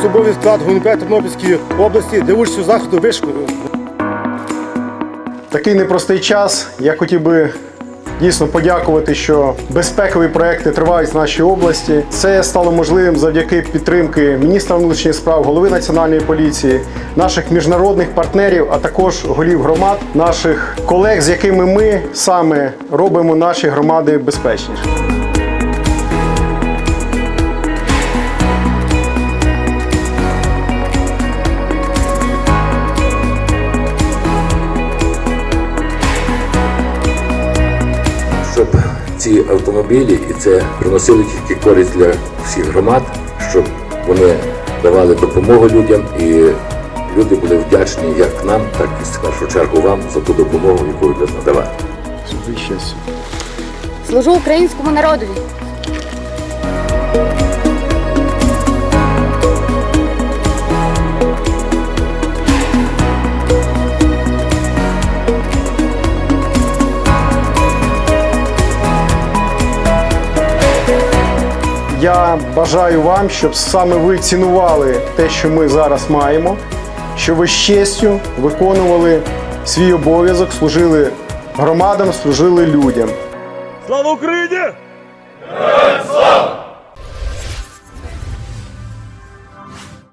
особовий склад ГУНП Тернопільської області для участі заходу вишку. Такий непростий час. Я хотів би дійсно подякувати, що безпекові проекти тривають в нашій області. Це стало можливим завдяки підтримки міністра внутрішніх справ, голови національної поліції, наших міжнародних партнерів, а також голів громад, наших колег, з якими ми саме робимо наші громади безпечніше. Ці автомобілі і це приносили тільки користь для всіх громад, щоб вони давали допомогу людям і люди були вдячні як нам, так і в першу чергу вам за ту допомогу, яку ви надавали. Служу українському народові. Я бажаю вам, щоб саме ви цінували те, що ми зараз маємо, що ви з честю виконували свій обов'язок, служили громадам, служили людям. Слава Україні! Слава